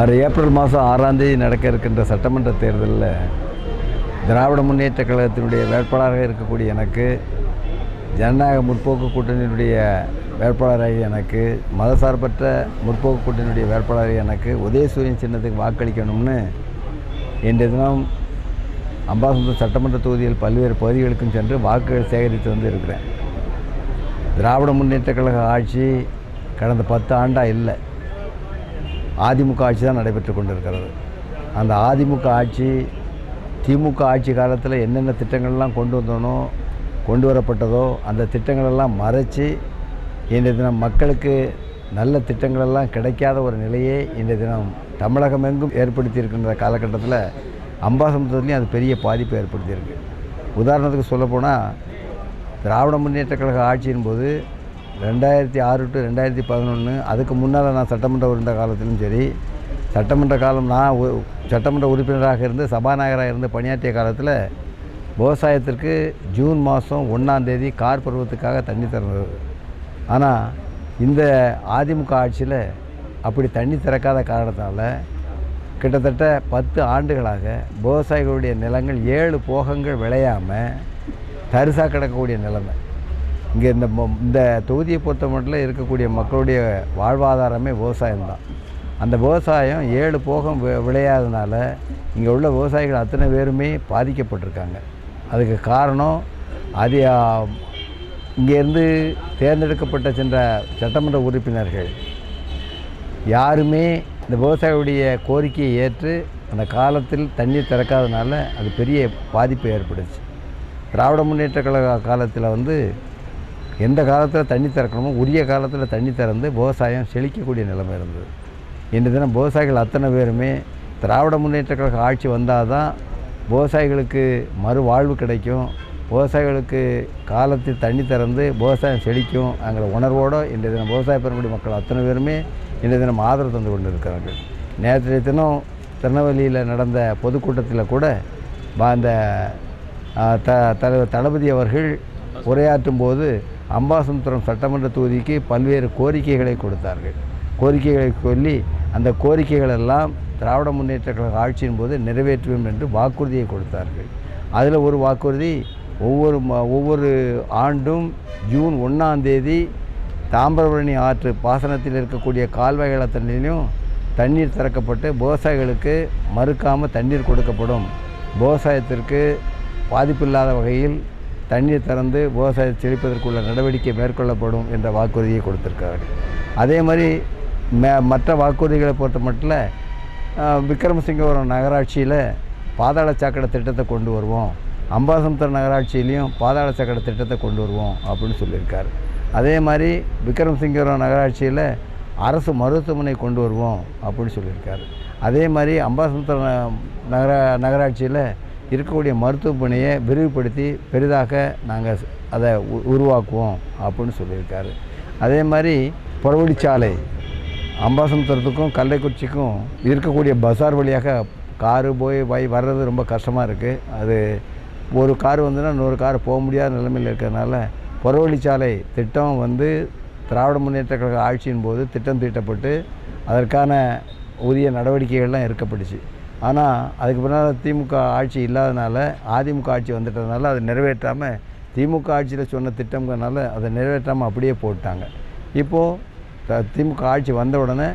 வர ஏப்ரல் மாதம் ஆறாம் தேதி நடக்க இருக்கின்ற சட்டமன்ற தேர்தலில் திராவிட முன்னேற்ற கழகத்தினுடைய வேட்பாளராக இருக்கக்கூடிய எனக்கு ஜனநாயக முற்போக்கு கூட்டணியினுடைய வேட்பாளராக எனக்கு மதசார்பற்ற முற்போக்கு கூட்டணியுடைய வேட்பாளராக எனக்கு உதயசூரியன் சின்னத்துக்கு வாக்களிக்கணும்னு இன்றைய தினம் அம்பாசமுத்திரம் சட்டமன்ற தொகுதியில் பல்வேறு பகுதிகளுக்கும் சென்று வாக்குகள் சேகரித்து வந்து இருக்கிறேன். திராவிட முன்னேற்ற கழக ஆட்சி கடந்த பத்து ஆண்டாக இல்லை. அதிமுக ஆட்சி தான் நடைபெற்று கொண்டிருக்கிறது. அந்த அதிமுக ஆட்சி திமுக ஆட்சி காலத்தில் என்னென்ன திட்டங்கள்லாம் கொண்டு வந்தோனோ கொண்டு வரப்பட்டதோ அந்த திட்டங்களெல்லாம் மறைச்சி இன்றைய தினம் மக்களுக்கு நல்ல திட்டங்களெல்லாம் கிடைக்காத ஒரு நிலையே இன்றைய தினம் தமிழகம் எங்கும் ஏற்படுத்தி இருக்கின்ற காலகட்டத்தில் அம்பாசமுத்திரத்துலேயும் அது பெரிய பாதிப்பை ஏற்படுத்தியிருக்கு. உதாரணத்துக்கு சொல்லப்போனால் திராவிட முன்னேற்ற கழக ஆட்சியின் போது ரெண்டாயிரத்தி ஆறு டு ரெண்டாயிரத்தி பதினொன்று அதுக்கு முன்னால் நான் சட்டமன்ற இருந்த காலத்திலும் சரி சட்டமன்ற காலம் நான் சட்டமன்ற உறுப்பினராக இருந்து சபாநாயகராக இருந்து பணியாற்றிய காலத்தில் விவசாயத்திற்கு ஜூன் மாதம் ஒன்றாந்தேதி கார் பருவத்துக்காக தண்ணி திறந்தது. ஆனால் இந்த அதிமுக ஆட்சியில் அப்படி தண்ணி திறக்காத காரணத்தால் கிட்டத்தட்ட பத்து ஆண்டுகளாக விவசாயிகளுடைய நிலங்கள் ஏழு போகங்கள் விளையாமல் தரிசாக கிடக்கக்கூடிய நிலைமை. இங்கே இந்த இந்த தொகுதியை பொறுத்த மட்டும் இருக்கக்கூடிய மக்களுடைய வாழ்வாதாரமே விவசாயம்தான் அந்த விவசாயம் ஏழு போகம் வி- விளையாதனால இங்கே உள்ள விவசாயிகள் அத்தனை பேருமே பாதிக்கப்பட்டிருக்காங்க. அதுக்கு காரணம் அது இங்கேருந்து தேர்ந்தெடுக்கப்பட்ட சென்ற சட்டமன்ற உறுப்பினர்கள். யாருமே இந்த விவசாயியுடைய கோரிக்கையை ஏற்று அந்த காலத்தில் தண்ணீர் திறக்காதனால அது பெரிய பாதிப்பு ஏற்படுச்சு திராவிட முன்னேற்ற கழக காலத்தில் வந்து எந்த காலத்தில் தண்ணி திறக்கணுமோ உரிய காலத்தில் தண்ணி திறந்து விவசாயம் செழிக்கக்கூடிய நிலைமை இருந்தது. இன்று தினம் விவசாயிகள் அத்தனை பேருமே திராவிட முன்னேற்ற கழக ஆட்சி வந்தால் தான் விவசாயிகளுக்கு மறுவாழ்வு கிடைக்கும். விவசாயிகளுக்கு காலத்தில் தண்ணி திறந்து விவசாயம் செழிக்கும் அங்கிற உணர்வோடு இன்றைய தினம் விவசாய பெருங்குடி மக்கள் அத்தனை பேருமே இன்றைய தினம் ஆதரவு தந்து கொண்டு இருக்கிறார்கள் நேற்றைய தினம் திருநெல்வேலியில் நடந்த பொதுக்கூட்டத்தில் கூட அந்த த தளபதி அவர்கள் உரையாற்றும் போது அம்பாசமுத்திரம் சட்டமன்ற தொகுதிக்கு பல்வேறு கோரிக்கைகளை கொடுத்தார்கள். கோரிக்கைகளை சொல்லி அந்த கோரிக்கைகளெல்லாம் திராவிட முன்னேற்ற கழக ஆட்சியின் போது நிறைவேற்றுவோம் என்று வாக்குறுதியை கொடுத்தார்கள். அதில் ஒரு வாக்குறுதி ஒவ்வொரு ஒவ்வொரு ஆண்டும் ஜூன் ஒன்றாம் தேதி தாமிரபரணி ஆற்று பாசனத்தில் இருக்கக்கூடிய கால்வாய்கள தண்ணிலையும் தண்ணீர் திறக்கப்பட்டு விவசாயிகளுக்கு மறுக்காமல் தண்ணீர் கொடுக்கப்படும். விவசாயத்திற்கு பாதிப்பில்லாத வகையில் தண்ணீர் திறந்து விவசாயத்தை செழிப்பதற்குள்ள நடவடிக்கை மேற்கொள்ளப்படும் என்ற வாக்குறுதியை கொடுத்திருக்கிறார்கள் அதே மாதிரி மே மற்ற வாக்குறுதிகளை பொறுத்த மட்டும் விக்ரமசிங்கபுரம் நகராட்சியில் பாதாள சாக்கடை திட்டத்தை கொண்டு வருவோம். அம்பாசமுத்திரம் நகராட்சியிலையும் பாதாள சாக்கடை திட்டத்தை கொண்டு வருவோம் அப்படின்னு சொல்லியிருக்கார். அதே மாதிரி விக்ரமசிங்கபுரம் நகராட்சியில் அரசு மருத்துவமனை கொண்டு வருவோம் அப்படின்னு சொல்லியிருக்காரு. அதே மாதிரி அம்பாசமுத்திரம் நகர நகராட்சியில் இருக்கக்கூடிய மருத்துவமனையை விரிவுபடுத்தி பெரிதாக நாங்கள் அதை உ- உருவாக்குவோம் அப்படின்னு சொல்லியிருக்காரு. அதே மாதிரி புறவழிச்சாலை அம்பாசமுத்திரத்துக்கும் கல்லைக்குறிச்சிக்கும் இருக்கக்கூடிய பஸார் வழியாக காரு போய் வை வர்றது ரொம்ப கஷ்டமாக இருக்குது அது ஒரு கார் வந்துன்னா இன்னொரு கார் போக முடியாத நிலைமையில் இருக்கிறதுனால புறவழிச்சாலை திட்டம் வந்து திராவிட முன்னேற்ற கழக ஆட்சியின் போது திட்டம் தீட்டப்பட்டு அதற்கான உரிய நடவடிக்கைகள்லாம் இருக்கப்பட்டுச்சு ஆனால் அதுக்கு பின்னால் திமுக ஆட்சி இல்லாதனால அதிமுக ஆட்சி வந்துட்டதுனால அதை நிறைவேற்றாமல் திமுக ஆட்சியில் சொன்ன திட்டம்ங்கிறனால அதை நிறைவேற்றாமல் அப்படியே போட்டாங்க. இப்போது த- திமுக ஆட்சி வந்த உடனே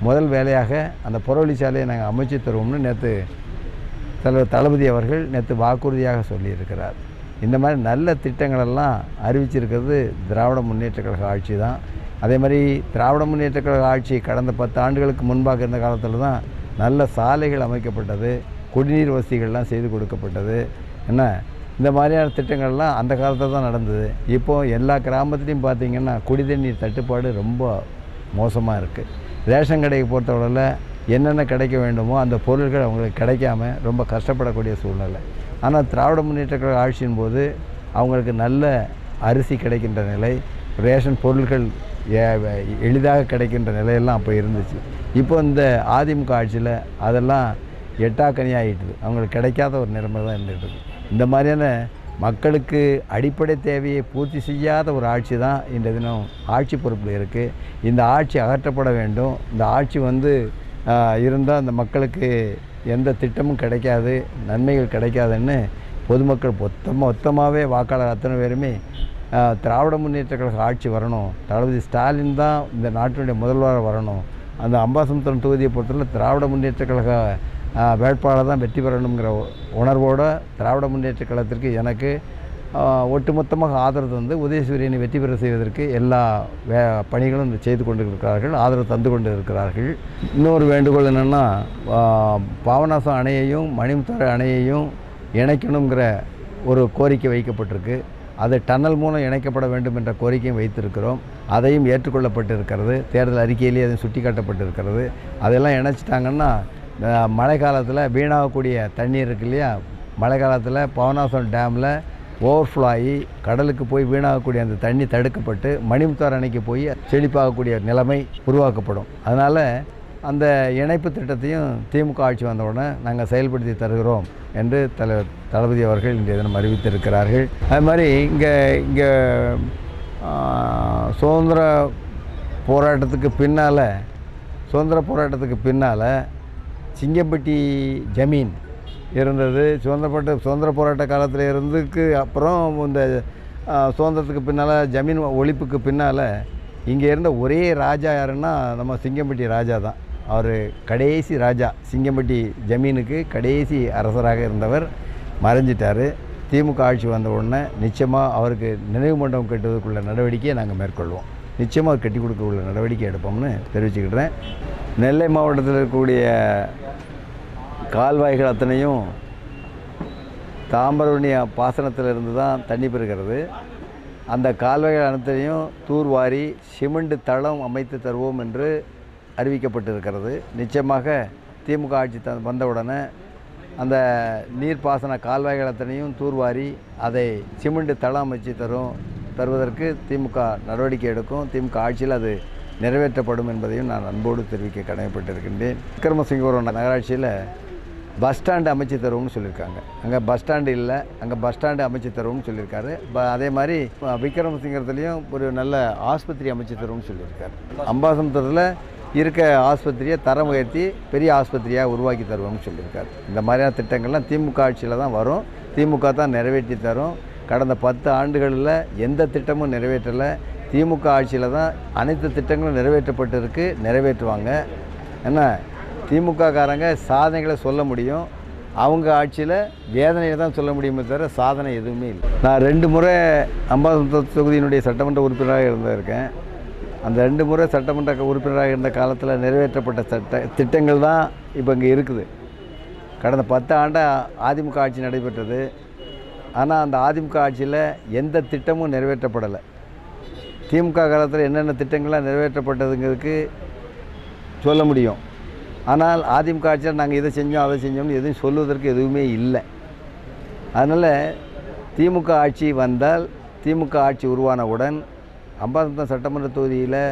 முதல் வேலையாக அந்த புறவழிச்சாலையை நாங்கள் அமைச்சு தருவோம்னு நேற்று தலைவர் தளபதி அவர்கள் நேற்று வாக்குறுதியாக சொல்லியிருக்கிறார். இந்த மாதிரி நல்ல திட்டங்களெல்லாம் அறிவிச்சிருக்கிறது திராவிட முன்னேற்ற கழக ஆட்சி தான். அதே மாதிரி திராவிட முன்னேற்ற கழக ஆட்சி கடந்த பத்து ஆண்டுகளுக்கு முன்பாக இருந்த காலத்தில் தான் நல்ல சாலைகள் அமைக்கப்பட்டது குடிநீர் வசதிகள்லாம் செய்து கொடுக்கப்பட்டது. என்ன? இந்த மாதிரியான திட்டங்கள்லாம் அந்த காலத்தில் தான் நடந்தது. இப்போது எல்லா கிராமத்துலேயும் பார்த்தீங்கன்னா குடி தண்ணீர் தட்டுப்பாடு ரொம்ப மோசமாக இருக்குது ரேஷன் கடையை பொறுத்தவரையில் என்னென்ன கிடைக்க வேண்டுமோ அந்த பொருட்கள் அவங்களுக்கு கிடைக்காம ரொம்ப கஷ்டப்படக்கூடிய சூழ்நிலை. ஆனால் திராவிட முன்னேற்ற கழக ஆட்சியின் போது அவங்களுக்கு நல்ல அரிசி கிடைக்கின்ற நிலை ரேஷன் பொருட்கள் எளிதாக கிடைக்கின்ற நிலையெல்லாம் அப்போ இருந்துச்சு. இப்போ இந்த அதிமுக ஆட்சியில் அதெல்லாம் எட்டாக்கனி ஆகிட்டுது அவங்களுக்கு கிடைக்காத ஒரு நிலைமை தான் இருந்துகிட்டு இந்த மாதிரியான மக்களுக்கு அடிப்படை தேவையை பூர்த்தி செய்யாத ஒரு ஆட்சி தான் இந்த தினம் ஆட்சி பொறுப்பில் இருக்குது இந்த ஆட்சி அகற்றப்பட வேண்டும். இந்த ஆட்சி வந்து இருந்தால் அந்த மக்களுக்கு எந்த திட்டமும் கிடைக்காது நன்மைகள் கிடைக்காதுன்னு பொதுமக்கள் மொத்தமாக மொத்தமாகவே வாக்காளர் அத்தனை பேருமே திராவிட முன்னேற்ற கழக ஆட்சி வரணும். தளபதி ஸ்டாலின் தான் இந்த நாட்டினுடைய முதல்வராக வரணும். அந்த அம்பாசமுத்திரம் தொகுதியை பொறுத்தவரை திராவிட முன்னேற்ற கழக வேட்பாளர் தான் வெற்றி பெறணுங்கிற உணர்வோடு திராவிட முன்னேற்ற கழகத்திற்கு எனக்கு ஒட்டுமொத்தமாக ஆதரவு தந்து உதயசூரியனை வெற்றி பெற செய்வதற்கு எல்லா வே பணிகளும் செய்து கொண்டு இருக்கிறார்கள் ஆதரவு தந்து கொண்டு இருக்கிறார்கள் இன்னொரு வேண்டுகோள் என்னென்னா பாவநாசம் அணையையும் மணிமுத்தாறு அணையையும் இணைக்கணுங்கிற ஒரு கோரிக்கை வைக்கப்பட்டிருக்கு. அது டன்னல் மூலம் இணைக்கப்பட வேண்டும் என்ற கோரிக்கையும் வைத்திருக்கிறோம். அதையும் ஏற்றுக்கொள்ளப்பட்டிருக்கிறது. தேர்தல் அறிக்கையிலேயே அதையும் சுட்டி காட்டப்பட்டிருக்கிறது அதெல்லாம் இணைச்சிட்டாங்கன்னா மழை காலத்தில் வீணாகக்கூடிய தண்ணீர் இருக்கு இல்லையா? மழை காலத்தில் பவனாசம் டேமில் ஓவர்ஃப்ளோ ஆகி கடலுக்கு போய் வீணாகக்கூடிய அந்த தண்ணி தடுக்கப்பட்டு மணிமுத்தார் அணைக்கு போய் செழிப்பாகக்கூடிய நிலைமை உருவாக்கப்படும். அதனால் அந்த இணைப்பு திட்டத்தையும் திமுக ஆட்சி வந்தவுடனே நாங்கள் செயல்படுத்தி தருகிறோம் என்று தல தளபதி அவர்கள் இன்றைய தினம் அறிவித்திருக்கிறார்கள். அது மாதிரி இங்கே இங்கே சுதந்திர போராட்டத்துக்கு பின்னால் சுதந்திர போராட்டத்துக்கு பின்னால் சிங்கம்பட்டி ஜமீன் இருந்தது. சுதந்திரப்பட்ட சுதந்திர போராட்ட காலத்தில் இருந்துக்கு அப்புறம் இந்த சுதந்திரத்துக்கு பின்னால் ஜமீன் ஒழிப்புக்கு பின்னால் இங்கே இருந்த ஒரே ராஜா யாருன்னா நம்ம சிங்கம்பட்டி ராஜா தான். அவர் கடைசி ராஜா சிங்கம்பட்டி ஜமீனுக்கு கடைசி அரசராக இருந்தவர் மறைஞ்சிட்டார். திமுக ஆட்சி வந்த உடனே நிச்சயமாக அவருக்கு நினைவு மண்டபம் கட்டுவதற்குள்ள நடவடிக்கையை நாங்கள் மேற்கொள்வோம். நிச்சயமாக அவர் கட்டி கொடுக்க உள்ள நடவடிக்கை எடுப்போம்னு தெரிவிச்சுக்கிட்டேன் நெல்லை மாவட்டத்தில் இருக்கக்கூடிய கால்வாய்கள் அத்தனையும் தாமிரபரணி பாசனத்திலிருந்து தான் தண்ணி பெறுகிறது. அந்த கால்வாய்கள் அனைத்தையும் தூர்வாரி சிமெண்ட் தளம் அமைத்து தருவோம் என்று அறிவிக்கப்பட்டிருக்கிறது. நிச்சயமாக திமுக ஆட்சி த வந்தவுடனே அந்த நீர்ப்பாசன கால்வாய்கள் அத்தனையும் தூர்வாரி அதை சிமெண்ட் தளம் அமைச்சு தரும் தருவதற்கு திமுக நடவடிக்கை எடுக்கும். திமுக ஆட்சியில் அது நிறைவேற்றப்படும் என்பதையும் நான் அன்போடு தெரிவிக்க கடமைப்பட்டிருக்கின்றேன். விக்ரமசிங்கபுரம் நகராட்சியில் பஸ் ஸ்டாண்டு அமைச்சு தருவோம்னு சொல்லியிருக்காங்க. அங்கே பஸ் ஸ்டாண்டு இல்லை அங்கே பஸ் ஸ்டாண்டு அமைச்சு தருவோம்னு சொல்லியிருக்காரு. ப அதே மாதிரி விக்ரமசிங்கரத்துலேயும் ஒரு நல்ல ஆஸ்பத்திரி அமைச்சு தருவோம்னு சொல்லியிருக்காரு. அம்பாசமுத்திரத்தில் இருக்க ஆஸ்பத்திரியை தரம் உயர்த்தி பெரிய ஆஸ்பத்திரியாக உருவாக்கி தருவோம்னு சொல்லியிருக்காரு. இந்த மாதிரியான திட்டங்கள்லாம் திமுக ஆட்சியில் தான் வரும். திமுக தான் நிறைவேற்றி தரும். கடந்த பத்து ஆண்டுகளில் எந்த திட்டமும் நிறைவேற்றலை. திமுக ஆட்சியில் தான் அனைத்து திட்டங்களும் நிறைவேற்றப்பட்டிருக்கு நிறைவேற்றுவாங்க. என்ன? திமுககாரங்க சாதனைகளை சொல்ல முடியும். அவங்க ஆட்சியில் வேதனையை தான் சொல்ல முடியுமே தவிர சாதனை எதுவுமே இல்லை. நான் ரெண்டு முறை அம்பாசமுத்திர தொகுதியினுடைய சட்டமன்ற உறுப்பினராக இருந்திருக்கேன். அந்த ரெண்டு முறை சட்டமன்ற உறுப்பினராக இருந்த காலத்தில் நிறைவேற்றப்பட்ட சட்ட திட்டங்கள் தான் இப்போ இங்கே இருக்குது. கடந்த பத்து ஆண்டாக அதிமுக ஆட்சி நடைபெற்றது. ஆனால் அந்த அதிமுக ஆட்சியில் எந்த திட்டமும் நிறைவேற்றப்படலை. திமுக காலத்தில் என்னென்ன திட்டங்கள்லாம் நிறைவேற்றப்பட்டதுங்கிறதுக்கு சொல்ல முடியும். ஆனால் அதிமுக ஆட்சியில் நாங்கள் இதை செஞ்சோம் அதை செஞ்சோம்னு எதுவும் சொல்லுவதற்கு எதுவுமே இல்லை. அதனால் திமுக ஆட்சி வந்தால் திமுக ஆட்சி உருவானவுடன் அம்பாசமுத்திரம் சட்டமன்ற தொகுதியில்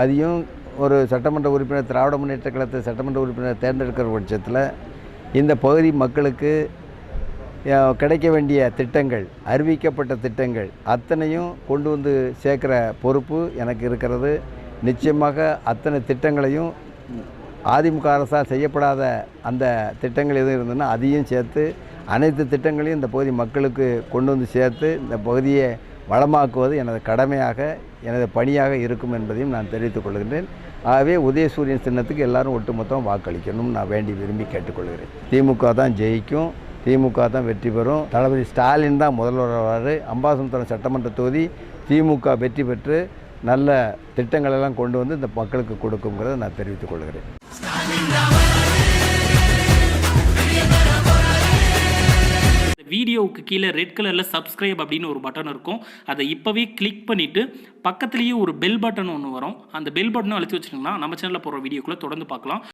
அதையும் ஒரு சட்டமன்ற உறுப்பினர் திராவிட முன்னேற்ற கழகத்தை சட்டமன்ற உறுப்பினர் தேர்ந்தெடுக்கிற பட்சத்தில் இந்த பகுதி மக்களுக்கு கிடைக்க வேண்டிய திட்டங்கள் அறிவிக்கப்பட்ட திட்டங்கள் அத்தனையும் கொண்டு வந்து சேர்க்குற பொறுப்பு எனக்கு இருக்கிறது. நிச்சயமாக அத்தனை திட்டங்களையும் அதிமுக அரசால் செய்யப்படாத அந்த திட்டங்கள் எதுவும் இருந்ததுன்னா அதையும் சேர்த்து அனைத்து திட்டங்களையும் இந்த பகுதி மக்களுக்கு கொண்டு வந்து சேர்த்து இந்த பகுதியை வளமாக்குவது எனது கடமையாக எனது பணியாக இருக்கும் என்பதையும் நான் தெரிவித்துக் கொள்கின்றேன். ஆகவே உதயசூரியன் சின்னத்துக்கு எல்லாரும் ஒட்டுமொத்தம் வாக்களிக்கணும். நான் வேண்டி விரும்பி கேட்டுக்கொள்கிறேன். திமுக தான் ஜெயிக்கும். திமுக தான் வெற்றி பெறும். தளபதி ஸ்டாலின் தான் முதல்வர் அம்பாசமுத்திரம் சட்டமன்ற தொகுதி திமுக வெற்றி பெற்று நல்ல திட்டங்களெல்லாம் கொண்டு வந்து இந்த மக்களுக்கு கொடுக்குங்கிறத நான் தெரிவித்துக் கொள்கிறேன். வீடியோவுக்கு கீழே ரெட் கலரில் சப்ஸ்கிரைப் அப்படின்னு ஒரு பட்டன் இருக்கும். அதை இப்போவே கிளிக் பண்ணிவிட்டு பக்கத்துலேயே ஒரு பெல் பட்டன் ஒன்று வரும். அந்த பெல் பட்டனும் அழுத்தி வச்சிங்கன்னா நம்ம சேனலில் போகிற வீடியோக்குள்ளே தொடர்ந்து பார்க்கலாம்.